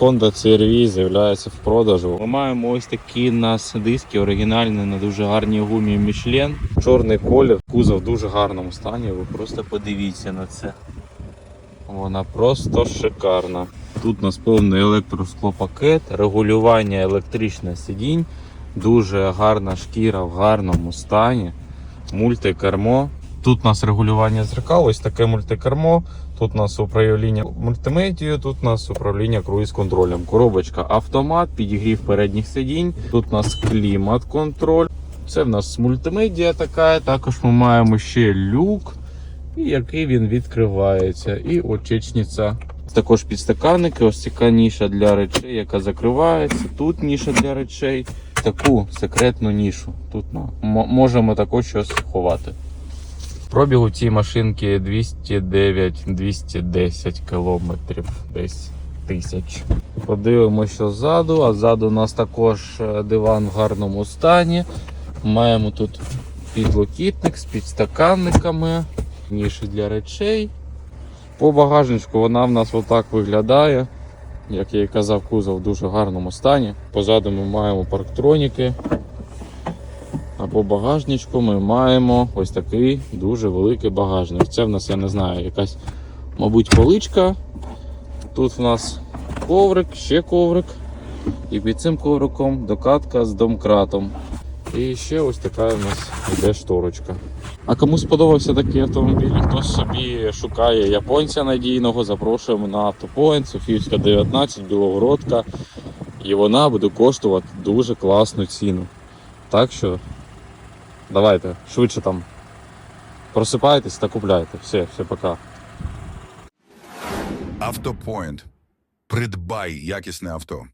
Honda CR-V з'являється в продажу. Ми маємо ось такі у нас диски оригінальні на дуже гарній гумі Michelin. Чорний колір, кузов в дуже гарному стані. Ви просто подивіться на це. Вона просто шикарна. Тут у нас повний електросклопакет, регулювання електричних сидінь, дуже гарна шкіра в гарному стані, мультикермо. Тут у нас регулювання зеркал, ось таке мультикермо. Тут у нас управління мультимедією, тут у нас управління круїз-контролем. Коробочка автомат, підігрів передніх сидінь. Тут у нас клімат-контроль. Це в нас мультимедіа така. Також ми маємо ще люк, який він відкривається. І очечниця. Також підстаканники, ось така ніша для речей, яка закривається. Тут ніша для речей. Таку секретну нішу. Тут ну, можемо також щось ховати. Пробіг у цій машинки 209-210 кілометрів десь тисяч. Подивимося, ззаду, а ззаду у нас також е, диван в гарному стані. Маємо тут підлокітник з підстаканниками, ніші для речей. По багажничку вона в нас отак виглядає. Як я і казав, кузов в дуже гарному стані. Позаду ми маємо парктроніки. А по багажничку ми маємо ось такий дуже великий багажник. Це в нас, я не знаю, якась, мабуть, поличка. Тут в нас коврик, ще коврик. І під цим ковриком докатка з домкратом. І ще ось така у нас йде шторочка. А кому сподобався такий автомобіль, хто собі шукає японця надійного, запрошуємо на автопоінт, Софіївська 19, Білогородка. І вона буде коштувати дуже класну ціну. Так що давайте швидше там просипайтесь та купляйте. Все, все, пока. Автопоінт. Придбай якісне авто.